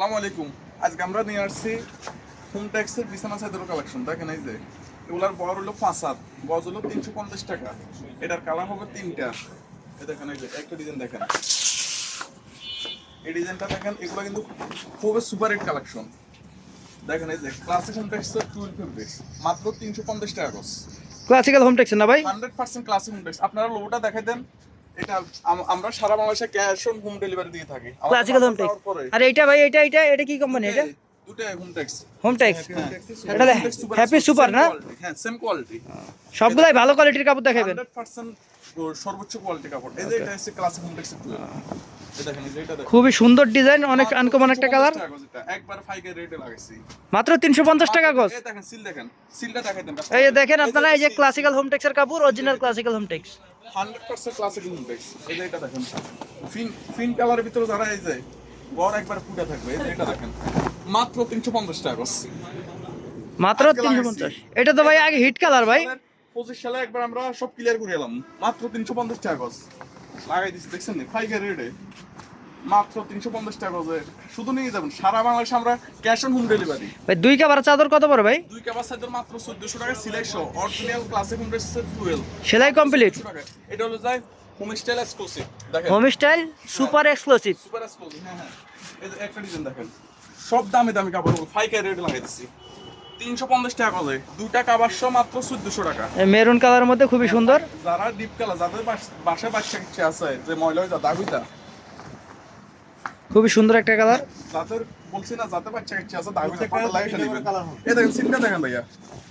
আসসালামু আলাইকুম। আজকে আমরা নিয়ে আসছি হোম ট্যাক্সের বিছানা চাদর কালেকশন দেখেন এই যে। এগুলার বড় হলো পাঁচ হাত গজ হলো তিনশো পঞ্চাশ টাকা। এটার কালার হবে তিনটা। এই দেখেন এই যে একটা ডিজাইন দেখেন। এই ডিজাইনটা দেখেন এগুলো কিন্তু খুবই সুপার হিট কালেকশন দেখেন এই যে ক্লাসিক হোম ট্যাক্সের টুয়েলভ ফেব্রিক্স মাত্র তিনশো পঞ্চাশ টাকা গজ। ক্লাসিক্যাল হোম টেক্সের না ভাই? Hundred percent Classic Home Tex আপনারা লোটা দেখে দেন। এটা আমরা সারা বাংলাদেশে ক্যাশ অন হোম ডেলিভারি দিয়ে থাকি। ক্লাসিক্যাল হোম ট্যাক্স আর এটা ভাই এটা এটা এটা কি কোম্পানি এটা? দুটাই হোম ট্যাক্স হোম হ্যাঁ। এটা হ্যাপি সুপার না? হ্যাঁ সেম কোয়ালিটি সবগুলাই ভালো কোয়ালিটির কাপড় দেখাবেন 100% সর্বোচ্চ কোয়ালিটি কাপড় এই যে এটা হচ্ছে ক্লাসিক খুবই সুন্দর ডিজাইন অনেক আনকমন একটা কালার একবার ফাইকের রেটে লাগাইছি। মাত্র তিনশো পঞ্চাশ টাকা গজ। এই দেখেন সিল দেখেন। সিলটা দেখাই দেন এই দেখেন আপনারা এই যে ক্লাসিক্যাল হোম টেক্সের কাপড় original Classical Home Tex 100% Classic Home এই যে এটা দেখেন। ফিন ফিন কালারের ভিতরে যারা এই যে গড় একবার ফুটে থাকবে এই যে এটা দেখেন। মাত্র 350 টাকা গজ। মাত্র আজকে তিনশো লাগাইছি। পঞ্চাশ। এটা তো ভাই আগে হিট কালার ভাই। পঁচিশ সালে একবার আমরা সব ক্লিয়ার করে এলাম। মাত্র তিনশো পঞ্চাশ টাকা গজ লাগাই দিচ্ছি দেখছেন নি? ফাইকার রেটে মাত্র তিনশো পঞ্চাশ টাকা গজে শুধু নিয়ে যাবেন সারা বাংলাদেশে আমরা ক্যাশ অন হোম ডেলিভারি ভাই দুই কাবার চাদর কত পড়ে ভাই? দুই কাবার সাইজের মাত্র চোদ্দশো টাকা সিলাই শো অরিজিনাল ক্লাসিক হোম টুয়েলভ সেলাই কমপ্লিট এটা হলো যায় হোম স্টাইল এক্সক্লুসিভ দেখেন। Home style super exclusive super exclusive হ্যাঁ হ্যাঁ। একটা ডিজাইন দেখেন। সব দামি দামি কাপড় ফাইকার রেটে লাগাই দিচ্ছি তিনশো পঞ্চাশ টাকা গজে দুইটা কাবার শো মাত্র চোদ্দশো টাকা। মেরুন কালারের মধ্যে খুবই সুন্দর। যারা ডিপ কালার যাদের বাস- বাচ্চা ইচ্ছে আছে যে ময়লা হয়ে যা দাগ খুবই সুন্দর একটা কালার। যাদের বলছি না যাদের বাচ্চা ইচ্ছে আছে দাগ যা পাতা লাগাই ফেলবেন এই দেখেন সিলটা দেখেন ভাইয়া।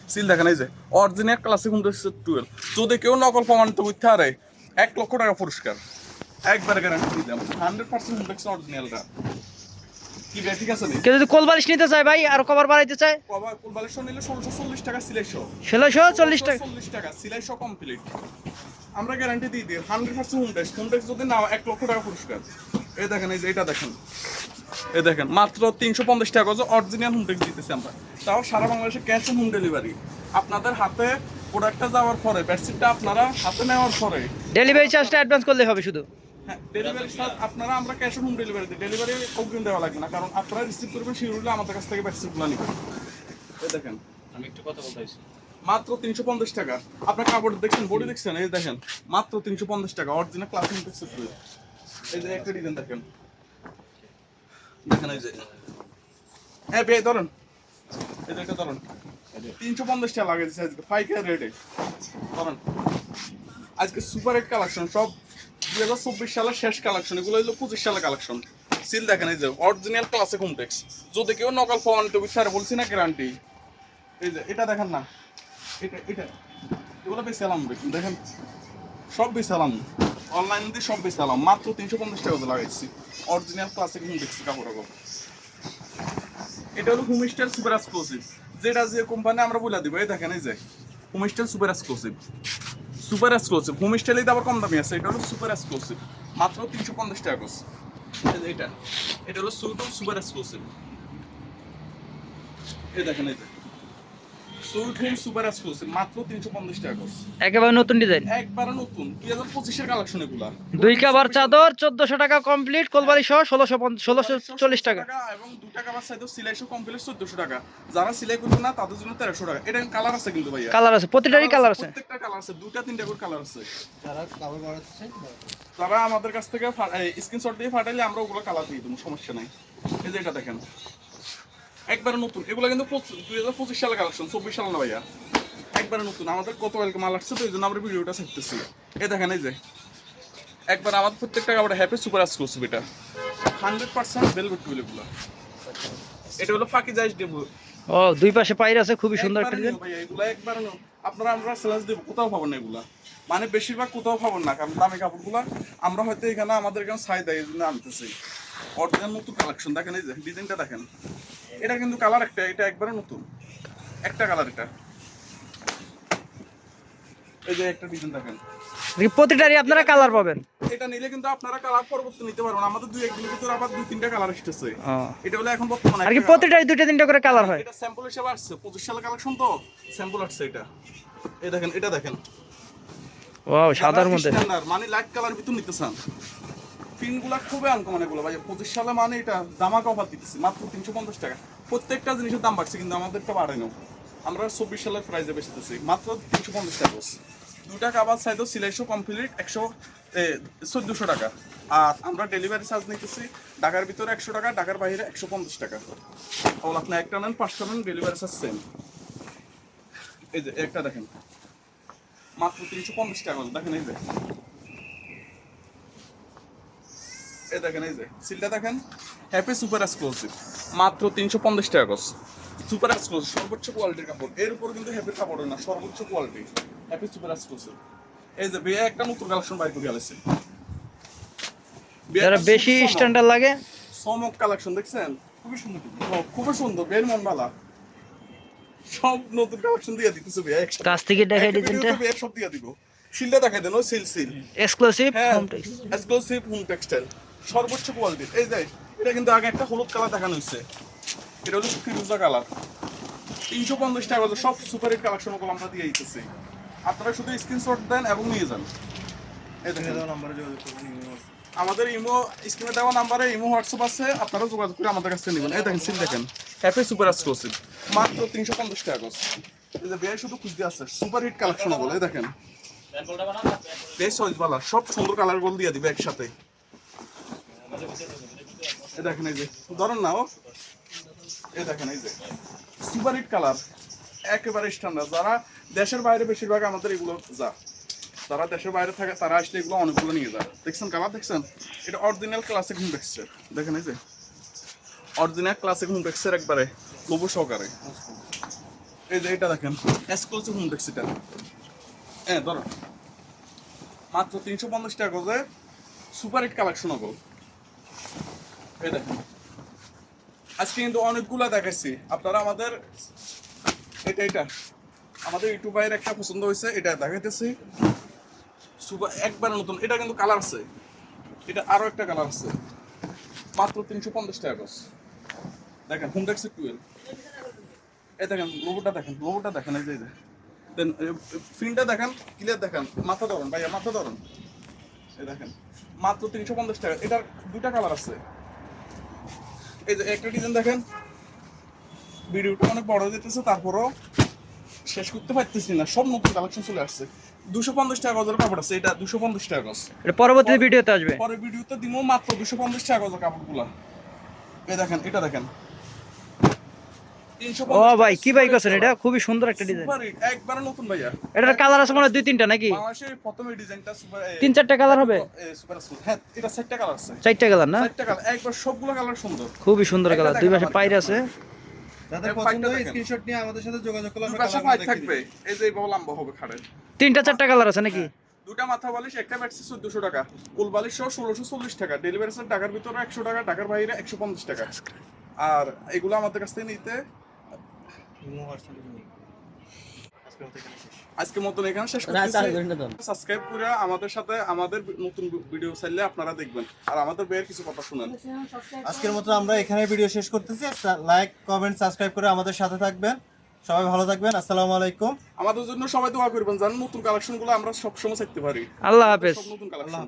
সিল দেখেন এই যে অরিজিনাল ক্লাসিক হোম টুয়েলভ যদি কেউ নকল প্রমাণিত করতে পারে এক লক্ষ টাকা পুরস্কার। একবার গ্যারান্টি দিলাম। হান্ড্রেড পার্সেন্ট অরিজিনালটা কি আছে কেউ যদি কোল বালিশ নিতে চায় ভাই আর কভার বাড়াইতে চায়? কবা কুলবালেশ্বর নিলে ষোলোশো চল্লিশ টাকা ষোলোশো চল্লিশ টাকা। চল্লিশ টাকা কমপ্লিট আমরা গ্যারান্টি দিয়ে দিই হান্ড্রেড পার্সেন্ট যদি নাও এক লক্ষ টাকা পুরস্কার। এই দেখেন এই যে এটা দেখেন। এই দেখেন মাত্র তিনশো পঞ্চাশ টাকা অরিজিনাল হোম টেক্স দিতেছি আমরা। তাও সারা বাংলাদেশে ক্যাশ অন হোম ডেলিভারি আপনাদের হাতে প্রোডাক্টটা যাওয়ার পরে বেডশিটটা আপনারা হাতে নেওয়ার পরে। ডেলিভারি চার্জটা অ্যাডভান্স করলে হবে শুধু। ডেলিভারি চার্জ আপনারা আমরা ক্যাশ অন হোম ডেলিভারি দিই। ডেলিভারি অগ্রিম দেওয়া লাগবে না কারণ আপনারা রিসিভ করবেন শিডিউলে আমাদের কাছ থেকে বেডশিটগুলো নেবেন। দেখেন। আমি একটু কথা বলতে চাইছি। মাত্র তিনশো পঞ্চাশ টাকা। আপনার কাপড় দেখছেন বডি দেখছেন? এই দেখেন মাত্র তিনশো পঞ্চাশ টাকা অরিজিনাল ক্লাস এই যে একটা ডিজাইন দেখেন। দেখেন এই যে। হ্যাঁ বে ধরেন। এই যে এটা ধরেন। তিনশো পঞ্চাশ টাকা লাগে দিচ্ছে আজকে ফাইকার রেটে ধরেন। আজকে সুপার হিট কালেকশন সব দুই হাজার চব্বিশ সালের শেষ কালেকশন এগুলো হলো পঁচিশ সালের কালেকশন সিল দেখেন এই যে অরিজিনাল ক্লাসিক হোমটেক্স যদি কেউ নকল প্রমাণিত স্যার বলছি না গ্যারান্টি এই যে, এটা দেখেন না। এটা এটা, এগুলো বেশি দেখেন। সব বেশি আলাম অনলাইন দিয়ে সব বেশি আলাম মাত্র তিনশো পঞ্চাশ টাকা লাগাইছি। অরিজিনাল ক্লাসিক দেখছি কাপড় এটা হলো হোম স্টাইল সুপার এক্সক্লুসিভ যেটা যে কোম্পানি আমরা বলে দিব, এই দেখেন এই যে home style super exclusive super exclusive. Home স্টাইলেই তো আবার কম দামি আছে, এটা হলো সুপার এক্সক্লুসিভ। মাত্র তিনশো পঞ্চাশ টাকা কস এটা এটা হলো সুপার এক্সক্লুসিভ। এই দেখেন, এই যে সুট হোম সুপার এক্সক্লুসিভ মাত্র তিনশো পঞ্চাশ টাকা কোস একেবারে নতুন ডিজাইন একবারে নতুন দুই হাজার পঁচিশের কালেকশন এগুলা। দুই কাবার চাদর চোদ্দশো টাকা কমপ্লিট কোলবালি সহ ষোলোশো ষোলোশো চল্লিশ টাকা। এবং দুটা কাবার সাইজ সিলাই শো কমপ্লিট চোদ্দশো টাকা। যারা সিলাই করবে না তাদের জন্য তেরোশো টাকা। এটা কালার আছে কিন্তু ভাইয়া। কালার আছে প্রতিটারই কালার আছে প্রত্যেকটা কালার আছে দুটা তিনটা করে কালার আছে। যারা কাপড় বাড়াচ্ছে তারা আমাদের কাছ থেকে স্ক্রিনশট দিয়ে পাঠাইলে আমরা ওগুলো কালার দিয়ে দেবো সমস্যা নাই। এই যে এটা দেখেন। একবারে নতুন। এগুলো কিন্তু দুই হাজার পঁচিশ সালের কালেকশন চব্বিশ সাল না ভাইয়া? একবারে নতুন। আমাদের কত ওয়েলকাম মাল আসছে তো এই জন্য আমরা ভিডিওটা ছাড়তেছি। এই দেখেন এই যে একবার আমাদের প্রত্যেকটা কাপড় হ্যাপি সুপার এক্সক্লুসিভ এটা। হান্ড্রেড পার্সেন্ট ভেলভেট টুল এগুলো। এটা হলো ফাঁকি যাইস দেবো। ও দুই পাশে পাইর আছে খুবই সুন্দর একটা এগুলা একবারে আপনারা আমরা সেলাস দেবো কোথাও পাবেন না এগুলা। মানে বেশিরভাগ কোথাও পাবেন না কারণ দামি কাপড়গুলা আমরা হয়তো এখানে আমাদের এখানে সাই দেয় এই জন্য আনতেছি। অরিজিনাল নতুন কালেকশন দেখেন এই যে ডিজাইনটা দেখেন। এটা কিন্তু কালার একটা এটা একবারে নতুন। একটা কালার এটা। এই যে একটা ডিজাইন দেখেন। প্রতিটারই আপনারা কালার পাবেন। এটা নিলে কিন্তু আপনারা কালার পরবর্তী নিতে পারবেন আমাদের দুই একদিনের ভিতরে আবার দুই তিনটা কালার আসতেছে। এটা হলো এখন বর্তমানে আর কি প্রতিটারই দুইটা তিনটা করে কালার হয়। এটা স্যাম্পল হিসেবে আসছে। পঁচিশ সালের কালেকশন তো স্যাম্পল আসছে এটা। এই দেখেন এটা দেখেন। ও সাদার মধ্যে। মানে লাইট কালার ভিতর নিতে চান। পিনগুলা খুবই আনকমন এগুলো। ভাই, পঁচিশ সালে মানে এটা দামাক অফার দিতেছি, মাত্র তিনশো পঞ্চাশ টাকা। প্রত্যেকটা জিনিসের দাম বাড়ছে, কিন্তু আমাদেরটা বাড়েনি আমরা চব্বিশ সালের প্রাইসে বেচতেছি, মাত্র তিনশো পঞ্চাশ টাকা। দুটা কাবার সাইজও সিলাইশো কমপ্লিট একশো চোদ্দোশো টাকা। আর আমরা ডেলিভারি চার্জ নিতেছি, ঢাকার ভিতরে একশো টাকা, ঢাকার বাইরে একশো পঞ্চাশ টাকা। তাহলে আপনি একটা নেন, পাঁচটা নেন ডেলিভারি চার্জ সেম এই যে, একটা দেখেন। মাত্র তিনশো পঞ্চাশ টাকা দেখেন এই যে। এই দেখেন এই যে সিলটা দেখেন হ্যাপি সুপার এক্সক্লুসিভ। মাত্র তিনশো পঞ্চাশ টাকা গজ সুপার এক্সক্লুসিভ সর্বোচ্চ কোয়ালিটির কাপড়। এর উপর কিন্তু হ্যাপি কাপড় না সর্বোচ্চ কোয়ালিটি হ্যাপি সুপার এক্সক্লুসিভ। এই যে বিয়ে একটা নতুন কালেকশন বাইর করে যারা বেশি স্ট্যান্ডার্ড লাগে? সমক কালেকশন দেখছেন? খুবই সুন্দর খুবই সুন্দর বের মন বালা সব নতুন কালেকশন দিয়ে দিতেছে কাছ থেকে দেখাই ডিজাইনটা সব দিয়ে দিব। সিলটা দেখাই দেন seal seal. Exclusive Home Tex exclusive home textile সর্বোচ্চ কোয়ালিটির এই যে এটা কিন্তু আগে একটা হলুদ কালার দেখানো হয়েছে। এটা হলো ফিরোজা কালার। তিনশো পঞ্চাশ টাকা সব সুপার হিট কালেকশনগুলো আমরা দিয়ে দিতেছি। আপনারা শুধু স্ক্রিনশট দেন এবং নিয়ে যান। আমাদের ইমো স্ক্রিনে দেওয়া নাম্বারে ইমো হোয়াটসঅ্যাপ আছে। আপনারা যোগাযোগ করে আমাদের কাছে নেবেন। এই দেখেন সিল দেখেন। হ্যাপি সুপার এক্সক্লুসিভ মাত্র তিনশো পঞ্চাশ টাকা এই যে বিয়ে শুধু খুঁজতে আছে সুপার হিট কালেকশন বলে এই দেখেন। বেশ সয়েজবালা সব সুন্দর কালার গোল দিয়ে দিবে একসাথে। এই দেখেন এই যে, ধরুন না, ও। এই দেখেন এই যে সুপার হিট কালার, একেবারে স্ট্যান্ডার্ড যারা দেশের বাইরে বেশিরভাগ আমাদের এগুলো যা, যারা দেশের বাইরে থাকে, তারা আসলে এগুলো অনেকগুলো নিয়ে যায়। দেখছেন কালার, দেখছেন? এটা অরিজিনাল ক্লাসিক হোম টেক্সচার দেখেন এই যে অরিজিনাল ক্লাসিক হোম টেক্সচার একবারে লোবো সহকারে। এই যে এটা দেখেন এক্সক্লুসিভ হোম টেক্সচার হ্যাঁ ধরো, মাত্র তিনশো পঞ্চাশ টাকা করে সুপার হিট কালেকশন হব আজকে কিন্তু অনেকগুলা দেখাইছি। আপনারা আমাদের এটা এটা। আমাদের ইউটিউবের একটা পছন্দ হয়েছে, এটা দেখাইতেছি। সুপার একবার নতুন। এটা কিন্তু কালার আছে। এটা আরও একটা কালার আছে। মাত্র তিনশো পঞ্চাশ টাকা গজ দেখেন হোমটেক্স টুয়েলভ এই দেখেন লোগোটা দেখেন লোগোটা দেখেন, এই যে দেন ফিনটা দেখেন ক্লিয়ার দেখেন। মাথা ধরুন, ভাইয়া, মাথা ধরুন। এই দেখেন, মাত্র তিনশো পঞ্চাশ টাকা। এটার দুটা কালার আছে। এই যে একটা ডিজাইন দেখেন। ভিডিওটা অনেক বড় যেতেছে তারপরও শেষ করতে পারতেছি না। সব নতুন কালেকশন চলে আসছে। দুশো পঞ্চাশ টাকা গজের কাপড় আছে এটা দুশো পঞ্চাশ টাকা গজ। এটা পরবর্তী ভিডিওতে আসবে। পরে ভিডিওতে দিব মাত্র দুশো পঞ্চাশ টাকা গজের কাপড়গুলা। এই দেখেন এটা দেখেন। ও ভাই কি বাইক আছেন এটা খুবই সুন্দর একটা ডিজাইন একবারে নতুন ভাইয়া। এটার কালার আছে মনে দুই তিনটা নাকি? বাংলাদেশের প্রথম এই ডিজাইনটা সুপার তিন চারটা কালার হবে? সুপার হ্যাঁ এটা চারটা কালার আছে। চারটা কালার না? চারটা কালার একবার সবগুলো কালার সুন্দর। খুবই সুন্দর কালার দুই পাশে পাইর আছে যাদের পছন্দ হয় স্ক্রিনশট নিয়ে আমাদের সাথে যোগাযোগ করলে আমরা পাশে কালারগুলো থাকবে। এই যে এইভাবে লম্বা হবে খাড়ের তিনটা চারটা কালার আছে নাকি? দুটা মাথা বালিশ একটা ব্যাটসি চোদ্দশো টাকা। কুল বালিশ সহ ষোলোশো চল্লিশ টাকা। ডেলিভারি ঢাকার ভিতরে একশো টাকা ঢাকার বাইরে একশো পঞ্চাশ টাকা। আর এগুলো আমাদের কাছ থেকে নিতে ইমো হোয়াটসঅ্যাপে যোগাযোগ আজকের মতন এখানে শেষ করতেছি। সাবস্ক্রাইব করে আমাদের সাথে আমাদের নতুন ভিডিও চাইলে আপনারা দেখবেন। আর আমাদের বের কিছু কথা শুনেন। আজকের মতো আমরা এখানে ভিডিও শেষ করতেছি। লাইক কমেন্ট সাবস্ক্রাইব করে আমাদের সাথে থাকবেন। সবাই ভালো থাকবেন। আসসালামু আলাইকুম। আমাদের জন্য সবাই দোয়া করবেন জান নতুন কালেকশনগুলো আমরা সবসময় চাইতে পারি। আল্লাহ হাফেজ। নতুন কালেকশন